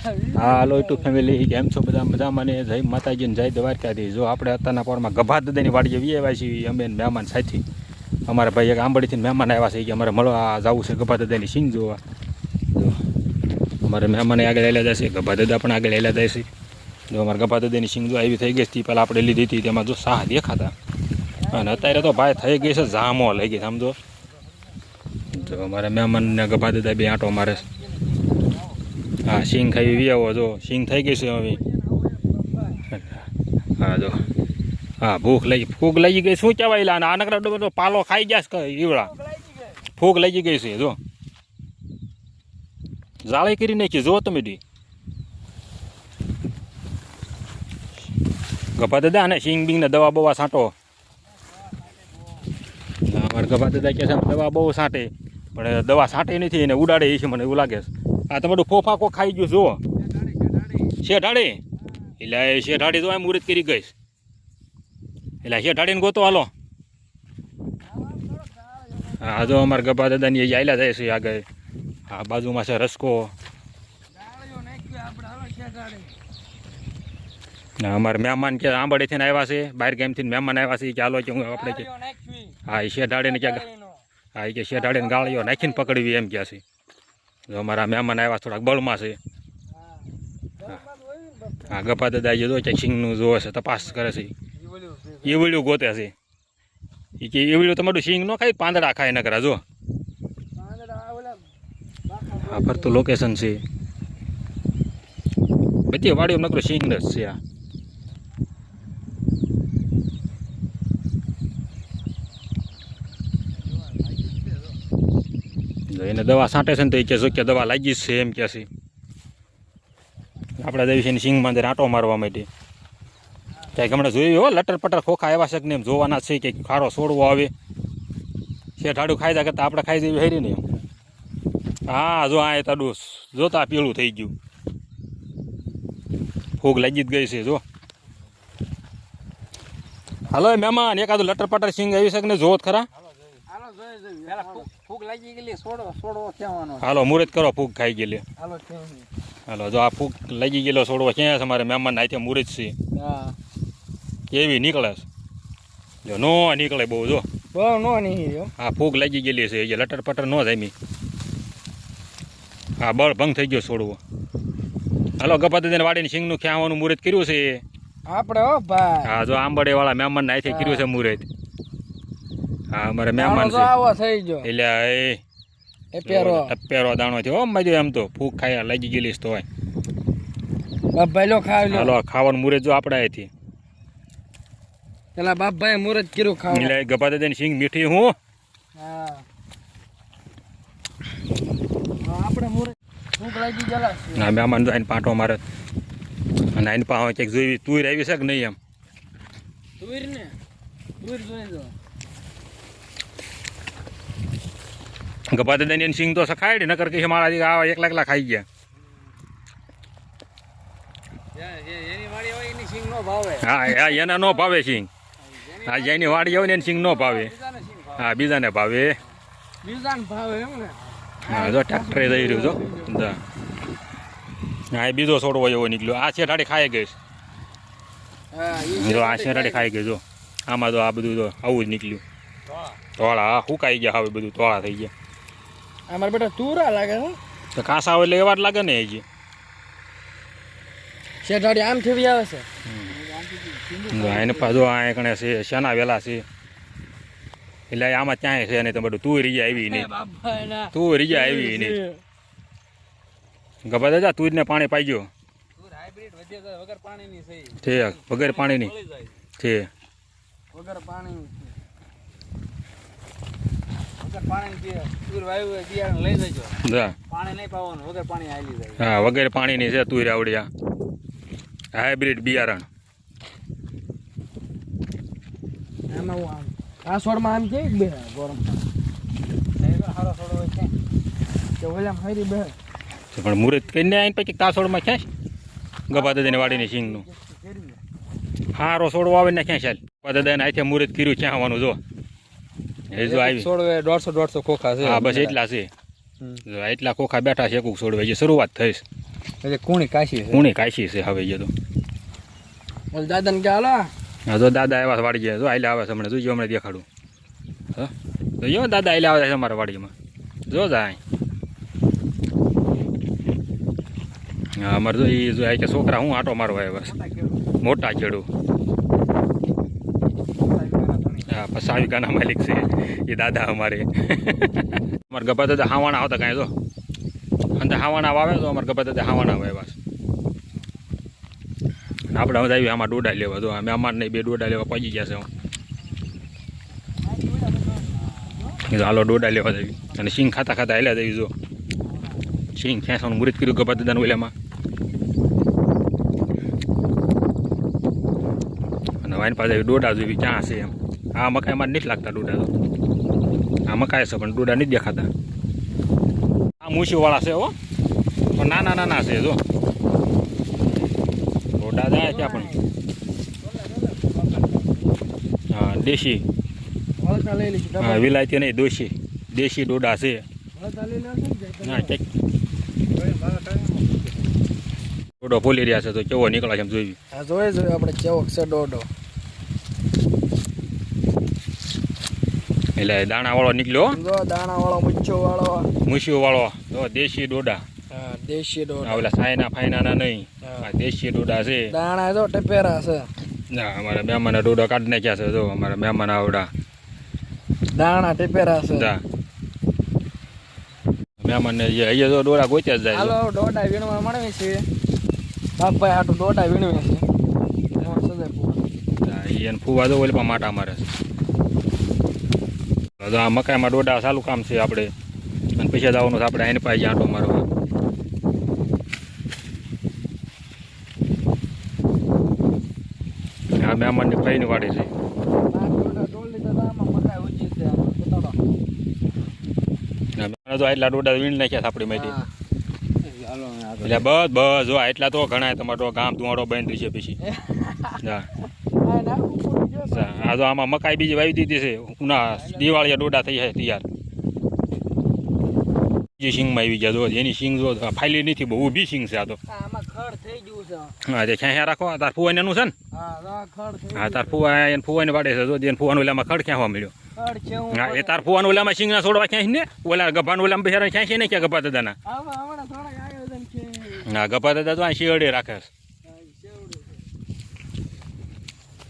હા હાલો YouTube family કેમ છો બધા? મજામાં ને? જય માતાજી ને જય દ્વારકાથી જો આપણે અત્યારના પોરમાં ગભા દાદાની વાડીએ વી આવ્યા છીએ અમે મહેમાન સાથી. અમારા ભાઈ એક આંબળીથી મહેમાન આવ્યા છે કે અમારે મળવા જવું છે ગભા દાદાની સિંગ જોવા. અમારે મહેમાને આગળ આવેલા જશે ગભા દાદા પણ આગળ આવેલા જાય છે. જો, અમારે ગભા દાદાની સિંગ જો આવી થઈ ગઈ હતી, પહેલાં આપણે લીધી હતી, તેમાં જો સાહ દેખાતા. અને અત્યારે તો ભાઈ થઈ ગઈ છે જામો લઈ ગઈ સમજો. જો, અમારે મહેમાનને ગભા દાદા બે આંટો મારે છે. હા સિંગ ખાઈ વી આવો જો. સિંગ થઈ ગઈ છે હવે. હા, જો. હા, ભૂખ લઈ ભૂખ લઈ ગઈ શું કહેવાય લા, આ નકરા બધો પાલો ખાઈ ગયા છે ઈવડા ભૂખ લઈ ગઈ છે, જો. જાળી કરી નાખી જો તમે ડી. ગભા દાદા અને સિંગ બિંગ ને દવા બવા છાંટો. અમારે ગભા દાદા કહે છે દવા બહુ છાંટે. પણ દવા છાંટે નથી, એને ઉડાડે એ છે, મને એવું લાગે છે. આ તમારું ફોફાકો ખાઈ ગયું જુઓ. શેઠાડી એટલે શેઠાડી તો એમ મુહૂર્ત કરી ગઈશ એટલે શેઠાડીને ગોતો હાલો. હા તો અમારા ગભા દાદાની એ આયલા જાય છે આગળ. આ બાજુમાં છે રસકો. અમારે મહેમાન કે આંબળેથી આવ્યા છે બહાર ગામથી મહેમાન આવ્યા છે કે હાલો કે હું આપણે કે હા એ શેઠાડીને ક્યાં હા એ કે શેઢાડીને ગાળીઓ નાખીને પકડવી એમ કહે છે. અમારા મહેમાન આવ્યા થોડાક બળમાં છે. હા. ગભા દાદા જો કે સિંગનું જોવે છે, તપાસ કરે છે. ઈવળ્યું ગોતે છે. એ કે ઈવળ્યું તમારું સિંગ ન ખાય, પાંદડા ખાય ન કરા જો. આ ફરતું લોકેશન છે. બધી વાડીઓ નકરું સિંગ જ છે આ. જો એને દવા છાંટે છે ને તો એ કે જો કે દવા લાગી છે, એમ કે છે. આપણા દેવી છે સિંગમાં અંદર આંટો મારવા માટે. ક્યાંક હમણાં જોયું હો લટર પટર ખોખા એવા છે કે એમ જોવાના છે કે ખારો છોડવો આવે. શેઠાડું ખાઈ કરતા આપણે ખાઈ દેવી હેરી ને હા, જો આ તાડું જોતા પીળું થઈ ગયું. ફૂગ લાગી જ ગઈ છે, જો. હાલો મહેમાન, એકાદું લટર પટર સિંગ આવી શકે ને જોત ખરા? હાલો જોઈ જોઈ. ફૂગ લાગી ગયેલી છોડો છોડવો કહેવાનો હાલો મુહૂર્ત કરો ફૂગ ખાઈ ગયેલી. હાલો હાલો જો આ ફૂગ લાગી ગયેલો છોડવો ક્યાં છે અમારે મહેમાન? નાથે મુહૂર્ત છે. હા. કેવી નીકળે જો નો નીકળે બહુ જો. બહુ નો નહીં હા ફૂગ લાગી ગયેલી છે એ લટર પટર ન જામી. હા બળ ભંગ થઈ ગયો છોડવો હાલો ગપત દેને વાડીને સિંગનું ખ્યાવાનું મુહૂર્ત કર્યું છે. આપણે હો ભાઈ. હા જો આંબડે વાળા મહેમાન નાથે કર્યું છે મુહૂર્ત. હા અમારે મહેમાન છે. આવો થઈ ગયો. એટલે એ એ પેરો. ટપ્પેરો દાણો થયો મજો એમ તો ફૂક ખાયા લાગી ગયેલી તો હોય બાપભાઈ લો ખાવ લો હાલો ખાવાનું મુરે જો આપણે અહીંથી. પેલા બાપભાઈ મુરત કર્યું ખાવ એટલે ગપા દેને સિંગ મીઠી હું. હા. આપણે મુરત. ફૂગ લાગી ગયેલા ના મહેમાન તો આઈને પાટો મારે. અને આઈને પાહો ક્યાંક જોઈ તુર આવી છે કે નહીં એમ? તુર ને તુર જોઈ જો ગપા દાદાની એની સિંગ તો સખાય નકર કે મારા આવા એકલા એકલા ખાઈ ગયા. એની એની નો હા, એના નો ભાવે સિંગ હા, જેની વાડી આવે ને એને સિંગ નો ભાવે. હા, બીજાને ભાવે. ને હા, જો ટ્રેક્ટરે જઈ રહ્યું છો હા, એ બીજો છોડવો એવો નીકળ્યો. આ શેઠાડી ખાઈ ગઈ જો, આ શેઠાડી ખાઈ ગઈ, જો. આમાં તો આ બધું તો આવું જ નીકળ્યું. ધોળા. સુકાઈ ગયા હવે બધું ધોળા થઈ ગયા. અમારે બેટા તુરા લાગે છે. તો કાંસા આવે એટલે એવા જ લાગે ને હજી શેઠાડી આમ થી આવે છે. એને પાછો આ કણે છે શેના વેલા છે. એટલે આમાં ક્યાંય છે નહીં તો બધું તું રીજા આવી નહીં. તું રીજા આવી નહીં. ગભા દાદા તું ને પાણી પાઈ ગયો. તુર હાઇબ્રિડ વધે જાય વગર પાણીની છે. વગર પાણીની. છે. વગર પાણીની છે. વગર પાણીની જે તુર વાયુ હોય બિયારણ લઈ જજો જા પાણી નહીં પાવાનું વગર પાણી હાલી જાય હા વગર પાણીની છે તુર આવડ્યા. હાઇબ્રિડ બિયારણ. આમાં આમ છે બે ગરમ હારો છોડ હોય છે કે હારી બે પણ મુહૂર્ત કરીને આવીને પછી તાસોડમાં ક્યાં ગભા દાદાની વાડીની સિંગનું હારો છોડવો આવે ને ક્યાં ચાલ ગભા દાદાને હાથે મુહૂર્ત કર્યું ક્યાં આવવાનું જો. એ જો આવી. છોડ દોઢસો દોઢસો ખોખા છે. હા બસ એટલા છે. જો એટલા ખોખા બેઠા છે કોક છોડવે. જે શરૂઆત થઈશ. એટલે કોણી કાશી છે. કુણી કાશી છે હવે તો. ઓલ દાદાને કે હાલા? હા જો દાદા આવ્યા વાડી ગયા જો આઈલે આવે છે હમણાં. જોઈજો હમણાં દેખાડું. હા? જોયો દાદા આઈલે આવે છે અમારા વાડીમાં. જો જાય. હા અમારે જો એ જો આ કે છોકરા હું આટો મારવા આવ્યા છે. મોટા ખેડૂ હા કાના માલિક છે. એ દાદા અમારે. અમારે ગભા દાદા હાવાણા આવતા કાંઈ જો. અંદર હાવાણા આવે તો અમારે ગભા દાદા હાવાણા આવે બસ આપણે હવે આવી આમાં ડોડા લેવા તો અમે અમાર નહીં બે ડોડા લેવા પહોંચી ગયા છે કીધું હાલો ડોડા લેવા જવી. અને સિંગ ખાતા ખાતા હેલા જવી જો. સિંગ ખેંચવાનું મુહૂર્ત કર્યું ગભા દાદાનું ઓલામાં. અને વાઈન પાસે ડોડા જોવી ક્યાં છે એમ. આ મકાઈ એમાં નથી લાગતા ડોડા. આ મકાઈ છે, પણ ડોડા નથી દેખાતા. આ મૂછીવાળા છે હો. પણ નાના નાના છે, જો. ડોડા જાય ત્યાં પણ. હા, દેશી. હા વિલાયતી નહીં દોશી. દેશી ડોડા છે. હા ડોડો ફોલી રહ્યા છે, તો કેવો નીકળે છે એમ જોઈ. જોઈએ આપણે કેવો છે ડોડો. એટલે દાણાવાળો નીકળ્યો હો. જો દાણા વાળો મુચ્છો વાળો મૂછીવાળો. તો દેશી ડોડા. દેશી ડોડા. ડોડો ઓલા સાયના ફાયનાના નહીં. આ દેશી ડોડા છે. દાણા તો ટપેરા છે. ના અમારા મહેમાન ડોડા કાઢી નાખ્યા છે. જો અમારા મહેમાન આવડા. દાણા ટપેરા છે. જા. મહેમાનને જે અહીંયા તો ડોડા ગોત્યા જ જાય હાલો દોડા વીણવા મળવી છે. બાપભાઈ આટલું દોડા વીણવે છે. ફુવા તો ઓલી પણ માટા મારે છે. આ મકાઈમાં ડોડા સારું કામ છે આપણે. અને પૈસા જવાનું છે આપણે એને પાસે આંટો મારવા આ મહેમાનની ફઈની વાડી છે. તો આટલા ડોડા વીણ નાખ્યા આપણી માહિતી. એટલે બસ બસ જો એટલા તો ઘણા તમારો ગામ ધુવાડો બંધ છે પછી. આ છે. તો આમાં મકાઈ બીજી વાવી દીધી છે. ઉના દિવાળીયા ડોડા થઈ જાય તૈયાર. બીજી સિંગમાં આવી ગયા. જો એની સિંગ જો ફાઈલી નથી બહુ ઊભી સિંગ છે આ તો. છે. હા તે રાખો? તાર ફુવાને એનું છે ને? હા તાર ફુવા એને ફુવાઈને વાડે છે. જો એને ફુવાનું ઓલામાં ખડ ક્યાં મળ્યો? છે હું એ તાર ફુવાનું ઓલામાં સિંગના છોડવા ક્યાં ને? ઓલા ગભાન ઓલામાં બિહાર ક્યાં છે ને? ક્યાં ગભા દાદાના? છે. હા ગભા દાદા તો આ રાખે છે. શેવડું છે. હવે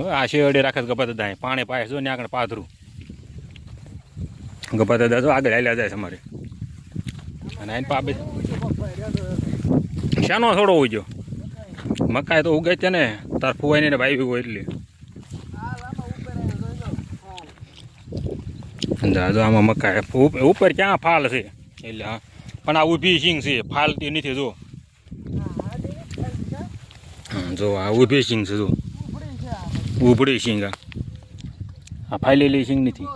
આ શિયડે રાખે ગભા દાદા પાણી પાય જો ને આગળ પાથરું. ગભા દાદા તો આગળ હાલ્યા જાય છે અમારે. અને પાબે. પપ્પાએ શાનો થોડો ઉગ્યો મકાઈ તો ઉગે છે ને તાર ફુવાઈ ને ભાઈ ઉગો એટલે. જો આમાં મકાઈ ઉપ- ઉપર ક્યાં ફાલ છે? એટલે હા. પણ આ ઊભી સિંગ છે ફાલતી નથી જો. જે આ ઊભી સિંગ છે જો. ઉભડી સિંગ આ ફાઈલેલી સિંગ નથી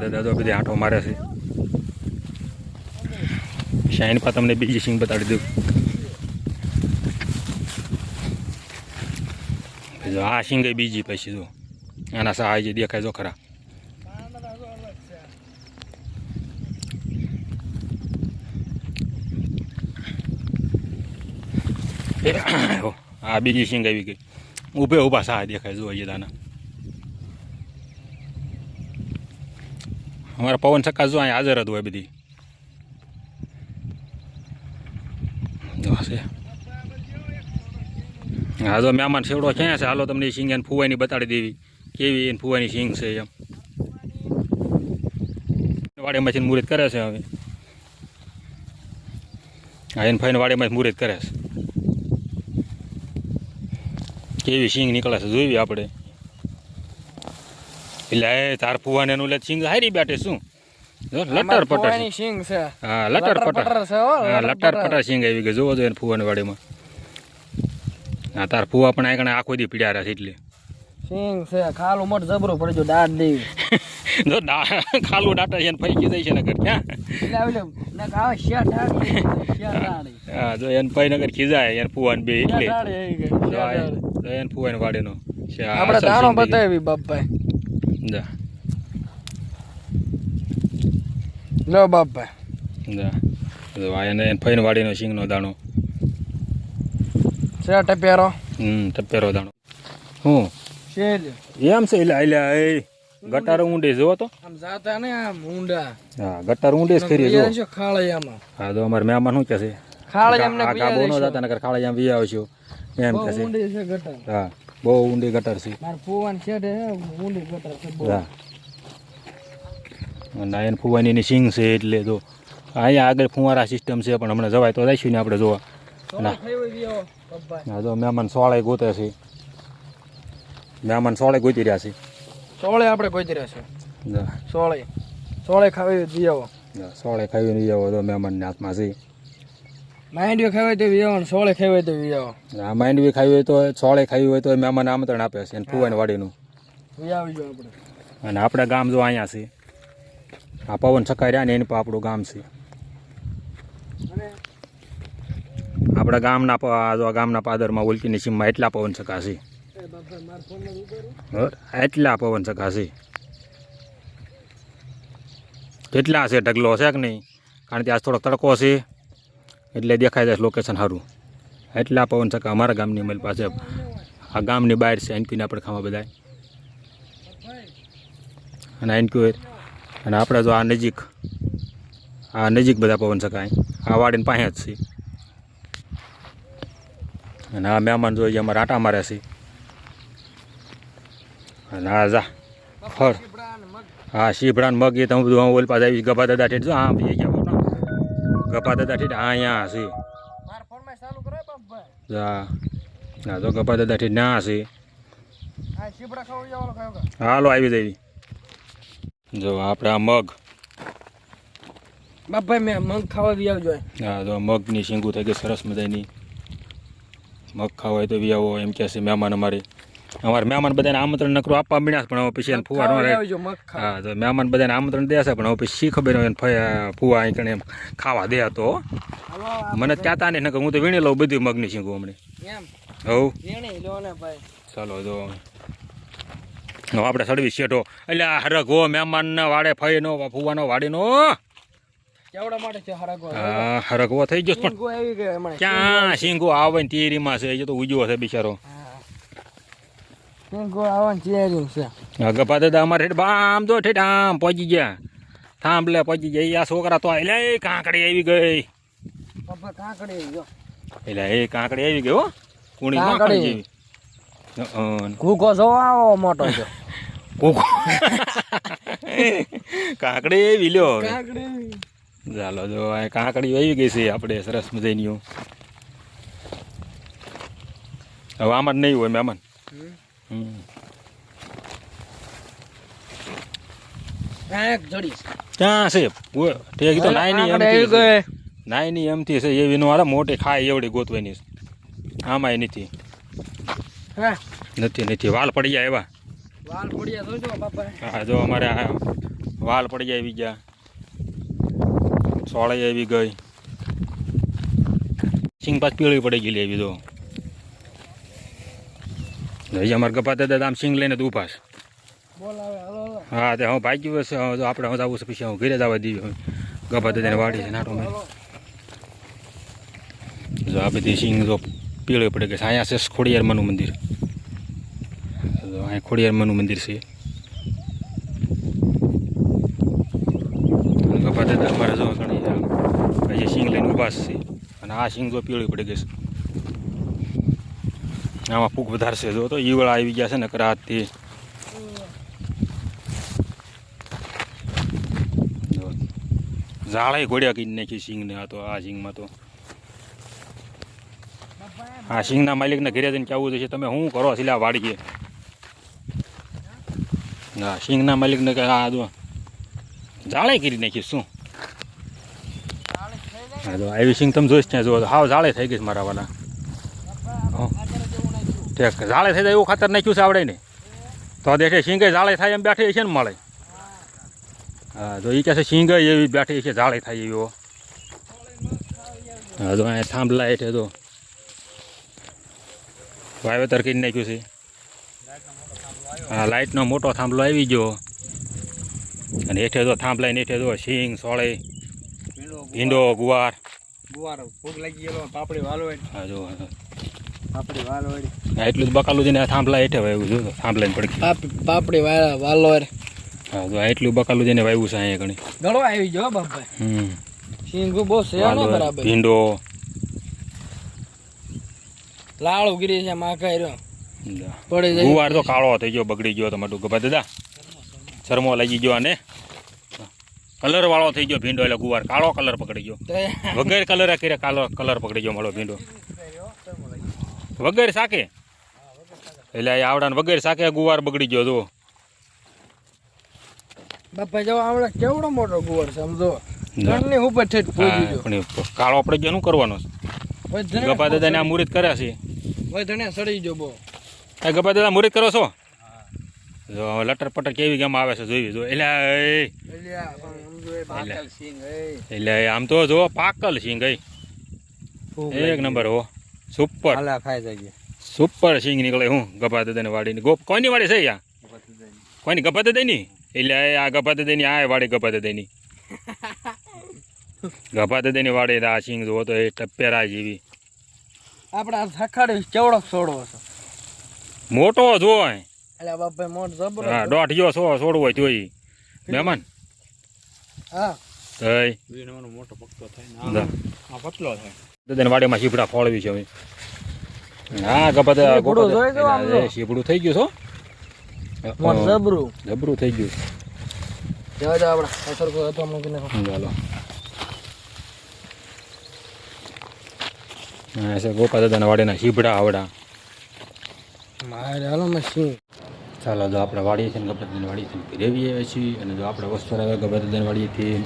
દાદા તો બધી આંટો મારે છે શાઈન પા તમને બીજી સિંગ બતાડી દઉં જો આ સિંગ બીજી પછી જો આના સહાય જે દેખાય જો ખરા પાંદડા તો અલગ છે. હો, આ બીજી સિંગ આવી ગઈ ઊભે ઊભા સારા દેખાય જો એ દાના અમારા પવન ચક્કા જો અહીંયા હાજર જ હોય બધી હા જો મહેમાન સેવડો ક્યાં છે હાલો તમને સિંગ એને ફુવાની બતાડી દેવી કેવી એને ફુવાની સિંગ છે એમ વાડીમાંથી મુહૂર્ત કરે છે હવે હા એને ફાઈને વાડીમાંથી મુહૂર્ત કરે છે કેવી સિંગ નીકળે છે જોઈએ આપણે. એટલે એ તાર ફુવાને એનું એટલે સિંગ હારી બેઠે શું? લટર પટર સિંગ છે. હા લટર પટર. હા લટર પટર. સિંગ આવી ગઈ. જોવો જોઈએ ફુવાની વાડીમાં. હા તાર ફુવા પણ આગળ આખો દી પીડ્યા રહ્યા છે એટલે. સિંગ છે ખાલું મોટ જબરો પડ્યો દાંત દેવી. જો ખાલું ડાટા છે ફરી જાય છે નગર ક્યાં એટલે હા જો એને ફઈ નગર ખીજાય એને ફુવાન બે એટલે. જો એને ફુવાન વાડીનો આપણે દાણો. બતાવી બાપભાઈ. જા. લો બાપભાઈ. જા. જો આ એને એને વાડીનો શીંગનો દાણો. છે ટપેરો? હમ ટપેરો દાણો. હું? છે એમ છે એટલે આલ્યા એ ગટાર ઊંડી જોવો તો? આમ જાતા ને આમ ઊંડા. હા ગટાર ઊંડે જ કરી જો છે ખાળિયામાં. હા તો અમારે મહેમાન શું કહે છે? ખાળિયામને આ ગાબો ન જતા નકર ખાળિયામાં વી આવશો. એમ કહે છે. ઊંડે છે ગટર. હા બહુ ઊંડી ગટર છે. માર ફુવાન હે ઊંડી ગટર છે બહુ. હા. નાયન ફુવાની સિંગ છે એટલે તો અહીંયા આગળ ફુવારા સિસ્ટમ છે પણ હમણાં જવાય તો જઈશું ને આપણે જોવા. ના. જો મહેમાન સોળે ગોતે છે. મહેમાન સોળે ગોતી રહ્યા છે. સોળે આપણે કોઈ છે. સોળે. સોળે ખાવી જા, સોળે ખાવીને આવો તો મહેમાનના હાથમાં છે. માંડવી ખાવી તો વિયાવો ને સોળે ખાવી તો વિયાવો. હા માંડવી ખાવી હોય તો સોળે ખાવી હોય તો મહેમાન આમંત્રણ આપે છે અને ફુવાની વાડીનું. વિયાવજો આપણે. અને આપણા ગામ જો અહીંયા છે આ પવન છકાઈ રહ્યા ને એની પર આપણું ગામ છે. આપણા ગામના જો ગામના પાદરમાં ઉલકીની સીમમાં એટલા પવન છકા છે એટલા પવન છે. કેટલા છે, ઢગલો છે કે નહીં? કારણ કે આજ થોડોક તડકો છે, એટલે દેખાય જાય લોકેશન સારું. એટલા પવન સકા અમારા ગામની અમારી પાસે. આ ગામની બહાર છે એનપીના આપણે ખાવા બધા અને એનક્યુ અને આપણે જો આ નજીક આ નજીક બધા પવન સકાય આ વાડીને પાસે જ છે. અને આ મહેમાન જોઈએ અમારે આટા માર્યા છે. અને આ જા ફળ ને હા શીભડા મગ એ તમે બધું ઓલ પાસે આવી ગભા દાદા ઠેઠ હા ભાઈ ગયા બાપા. ગભા દાદા ઠેઠ આ અહીંયા હશે. હા તો ગભા દાદા ઠેઠ ના ખાવ હાલો આવી દેવી જો આપણે આ મગ. બાપભાઈ મેં મગ ખાવા વિયાવજો હા તો મગની શીંગું થઈ ગઈ સરસ મજાની. મગ ખાવા હોય તો બી આવો એમ કહે છે મહેમાન અમારે. અમારે મહેમાન બધાને આમંત્રણ નકરું આપવા મળ્યા પણ હવે પછી એને ફુવા ન હા તો મહેમાન બધાને આમંત્રણ દે છે પણ હવે પછી ખબર હોય ફુવા અહીં કણે ખાવા દે તો. મને ત્યાં તા નહીં નકર હું તો વીણી લઉં બધી મગની શીખું હમણાં. હવ ચાલો જો. આપણે સડવી શેઠો એટલે આ હરખ હો મહેમાનને વાડે ફઈનો ફુવાનો વાડીનો નો. માટે છે હરાકો હો થઈ ગયો પણ ક્યાં શીંગો આવે ને તીરીમાં છે એ તો ઉજવો છે બિચારો. દાદા અમારે ઠેઠ બા આમ તો ઠેઠ આમ પહોંચી ગયા. થાંભલે પહોંચી ગયા. આ છોકરા તો એટલે કાંકડી આવી ગઈ. આવી એટલે એ કાંકડી આવી ગઈ હો. કુણી કાંકડી. જેવી. ઘૂકો જો આવો મોટો છે. કોકો. કાંકડી એવી લ્યો ચાલો જો આ કાંકડી આવી ગઈ છે આપણે સરસ મજાની હવે આમાં નહીં હોય. કાંક જડી ક્યાં છે? તો આવી એમથી છે. એવી નો મોટી ખાય એવડી ગોતવાની આમાં નથી. નથી નથી. વાલ પડી જાય એવા. વાલ પડ્યા જોજો હા જો અમારે વાલ પડી જાય આવી ગયા. સોળાઈ આવી ગઈ. સિંગ પાસ પીળી પડી ગયેલી એવી તો અમારે ગપા દાદા આમ સિંગ લઈને જ આવે હા તે હું ભાગ્યું બસ છે જો આપણે હું જવું છે પછી હું ઘરે જવા દીધું ગપા દાદાને વાડી છે નાટો મારી. જો આ બધી સિંગ જો પીળી પડે છે અહીંયા છે ખોડિયારમાંનું મંદિર. જો અહીંયા ખોડિયારમાંનું મંદિર છે. અને ગપા દાદા અમારે જો ઘણી સિંગ લઈને ઊભા છે. અને આ સિંગ જો પીળી પડી ગઈ છે. આમાં ફૂગ વધારશે. જો તો ઈવળા આવી ગયા છે ને કરાતથી. ઝાડે ઘોડ્યા કરી નાખી સિંગને આ તો, આ સિંગમાં તો. આ સિંગના માલિકને ઘેરે જઈને કેવું છે તમે શું કરો સિલા વાડીએ? ના સિંગના માલિકને કે આ જો જાળે કરી નાખી શું? હા તો આવી સિંગ તમે જોઈશ ત્યાં જુઓ હાવ જાળે થઈ ગઈ મારા હં. ઠીક જાળે થઈ જાય એવું ખાતર નાખ્યું છે આવડે ને. તો દેખે સિંગે જાળે થાય એમ બેઠી છે ને મળે. હા તો એ કહે છે સિંગ એવી બેઠી છે જાળે થાય એવી હો. તો અહીંયા થાંભલા હેઠે તો વાવેતર કરી નાખ્યું છે. હા લાઇટનો મોટો થાંભલો આવી ગયો. અને હેઠે થાંભલા ને હેઠે તો સિંગ સોળે ભીંડો ભીંડો ગુવાર. ગુવાર ભૂખ લાગી ગયેલો પાપડી વાલો હા જો પાપડી વાલોડ એટલું જ બકાલું છે ને આ થાંભલા હેઠે વાવ્યું જો થાંભલા પડખી પાપડી વાલોડ હા જો એટલું બકાલું છે ને વાવ્યું છે અહીંયા ઘણી. ગળો આવી ગયો બાપા. હમ. સિંગુ બહુ છે બરાબર. ભીંડો. લાળ ગીરી છે માખાઈ રહ્યો. પડી જાય. ગુવાર તો કાળો થઈ ગયો બગડી ગયો તમારું ગભા દાદા શરમો લાગી ગયો અને કલર વાળો થઈ ગયો ભીંડો એટલે ગુવાર કાળો કલર પકડી ગયો. વગેરે વગર કલર કર્યા કાળો કલર પકડી ગયો મળો ભીંડો. વગર શાકે? એટલે આ આવડા ને વગર શાકે ગુવાર બગડી ગયો જુઓ. બાપા જો આપણે કેવડો મોટો ગુવાર સમજો ના. ઘરની ઉપર ઠેઠ પૂજી હા, પણ કાળો પડી ગયો કરવાનો દાદાને આ છે. ઓય ધણે સડી જો બહુ. આ ગભા દાદા મુહૂર્ત કરો છો? જો લટર પટર કેવી ગેમ આવે છે જોઈ જો. એટલે એટલે આમ તો જો પાકલ સિંગ એક નંબર હો. સુપર. હાલા ખાઈ જાય સુપર સિંગ નીકળે હું ગભા દદાની વાડીની. ગોપ કોની વાડી છે યા કોની ગભા દદાની? એટલે આ ગભા દદાની આ વાડી ગભા દદાની. ગભા દદાની વાડી આ સિંગ જોવો તો એ ટપ્પેરા જેવી. આપણા આ સખાડી કેવડો છોડવો છે. મોટો જો એટલે બાપા મોટ જબરો હા દોઢ જો સો છોડવો હોય તોય. મહેમાન હા. તઈ. વીણવાનો મોટો પક્કો થાય ને. આ પતલો થાય. દાદાની વાડીમાં શીપડા ફોળવી છે હવે. હા શીપડું થઈ ગયું છો? જબરું. જબરું થઈ ગયું જવા દો આપણે. ચાલો હા ગોપા દાદાના વાડીના શીપડા આવડા. મારે હાલો મશીન. ચાલો જો આપણે વાડીએ છીએ ગબરદાની વાડીએ છીએ છીએ અને જો આપણે વસ્તુ લાવ્યા ગબરદાની વાડીએથી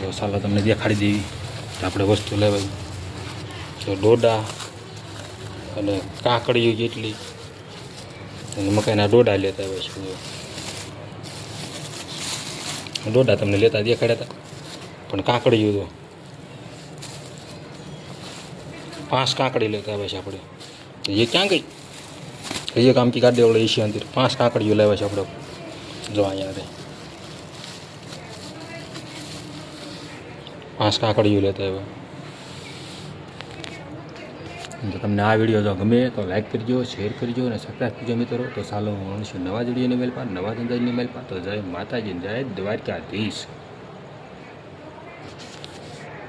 તો ચાલો તમને દેખાડી દેવી આપણે વસ્તુ લેવાય. તો ડોડા અને કાકડીઓ જેટલી. અને મકાઈના ડોડા લેતા આવે છે. ડોડા તમને લેતા દેખાડ્યા હતા. પણ કાકડીઓ તો પાંચ કાકડી લેતા આવે છે આપણે. એ ક્યાં ગઈ? એ કામથી કાઢી દેવડે એશિયા અંતર પાંચ કાકડીઓ લેવા છે આપણે. જો અહીંયા પાંચ કાકડીઓ લેતા આવ્યા. જો તમને આ વીડિયો જો ગમે તો લાઇક કરજો શેર કરજો અને સબસ્ક્રાઈબ કરજો મિત્રો. તો ચાલો હું મળશું નવા વિડીયોની મેલ પર, નવા ધંધાની મેલ પર. તો જય માતાજી, જય દ્વારકાધીશ.